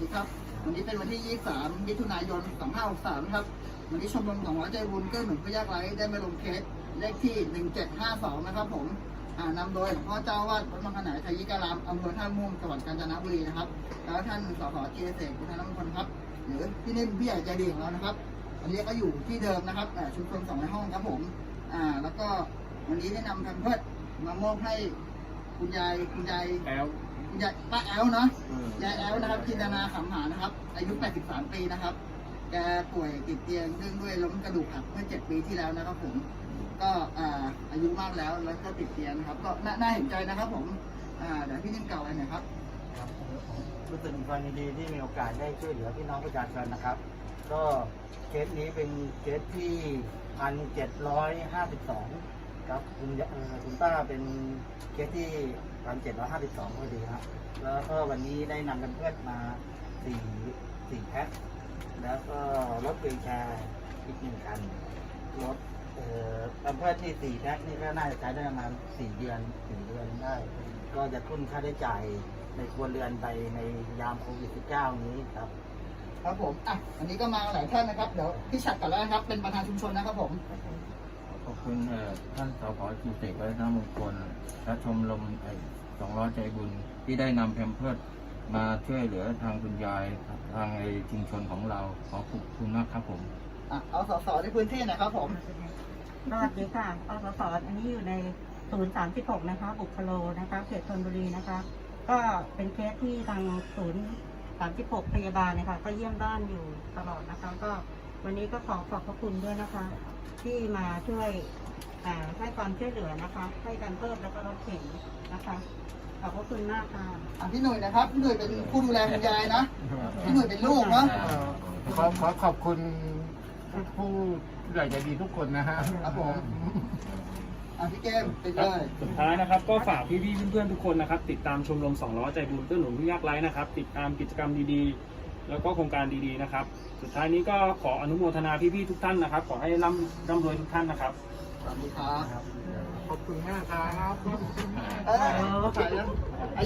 ดีครับ วันนี้เป็นวันที่ 23 มิถุนายน 2563ครับ วันนี้ชมรมของหัวใจบุญเกื้อหนุนผู้ยากไร้ได้มาลงเคสเลขที่ 1752 นะครับผมนำโดยหลวงพ่อเจ้าวาดวัดมังคณาไทยิการามอำเภอท่าม่วงจังหวัดกาญจนบุรีนะครับ แล้วท่านสสเจเสกพุทธนมงคลครับ หรือพี่นิ่มพี่ใหญ่ใจดีของเรานะครับอันนี้ก็อยู่ที่เดิมนะครับชุมชนสองในห้องครับผม อ่า แล้วก็วันนี้ได้นำแพมเพิร์ดมามอบให้คุณยายคุณยายแล้ว ยายป้าแอลเนาะยายแอลนะครับจินตนาขำหานะครับ อายุ 83 ปีนะครับแกป่วยติดเตียงเนื่องด้วยล้มกระดูกหักเมื่อ 7 ปีที่แล้วนะครับ ผม ก็อ่าอายุมากแล้วแล้วก็ติดเตียงนะครับ ก็น่าเห็นใจนะครับ ผมอ่าเดี๋ยวพี่นิ่มเก่าอะไรหน่อยครับรู้สึกมีความยินดีที่มีโอกาสได้ช่วยเหลือพี่น้องประชาชนนะครับ ก็เคสนี้เป็นเคสที่พันเจ็ดร้อยห้าสิบสอง ครับคุณยะเอ่อคุณป้าเป็นเคสที่พันเจ็ดร้อยห้าสิบสองพอดีครับแล้วก็วันนี้ได้นำกันเพื่อนมาสี่สี่แพ็คแล้วก็รถเวลแชร์อีกหนึ่งคันรถเอ่อกันเพื่อนที่สี่แพ็คนี่ก็น่าจะใช้ได้ประมาณสี่เดือนสี่เดือนได้ ก็จะทุนค่าใช้จ่ายในครัวเรือนไปในยามโควิด -19 นี้ครับ ครับผมอะอันนี้ก็มาหลายท่านนะครับ เดี๋ยวพี่ฉัดก่อนแล้วนะครับ เป็นประธานชุมชนนะครับผม ขอบคุณเอ่อท่านสพจิเสกวัฒนมงคลและชมรมไอ้สองร้อยใจบุญที่ได้นำแพมเพิร์ดมาช่วยเหลือทางคุณยายทางไอ้ชุมชนของเรา ขอขอบคุณมากครับผมอะเอาสสในพื้นที่หนะครับผมสวัสดีค่ะอสสอันนี้อยู่ในศูนย์สามสิบหกนะคะ บุคโลนะคะ เขตธนบุรีนะคะ ก็เป็นเคสที่ทางศูนย์สามสิบหกพยาบาลนะคะ ก็เยี่ยมบ้านอยู่ตลอดนะคะ ก็ วันนี้ก็ขอขอบพระคุณด้วยนะคะ ที่มาช่วยอ่าให้ความช่วยเหลือนะคะให้การเพิ่มแล้วก็รถเข็นนะคะขอบพระคุณมากค่ะอะพี่หนุ่ยนะครับ พี่หนุ่ยเป็นผู้ดูแลคุณยายนะ พี่หนุ่ยเป็นลูกเนาะอ่าขอขอขอบคุณผู้ใหญ่ใจดีทุกคนนะฮะครับผมอะพี่เกมเป็นเลยสุดท้ายนะครับ ก็ฝากพี่ๆเพื่อนๆทุกคนนะครับ ติดตามชมรมสองล้อใจบุญเพื่อหนุนผู้ยากไร้นะครับ ติดตามกิจกรรมดีๆ แล้วก็โครงการดีๆนะครับ สุดท้ายนี้ก็ขออนุโมทนาพี่ๆทุกท่านนะครับ ขอให้ร่ำร่ำรวยทุกท่านนะครับสวัสดีครับขอบคุณมากครับเออถ่ายแล้ว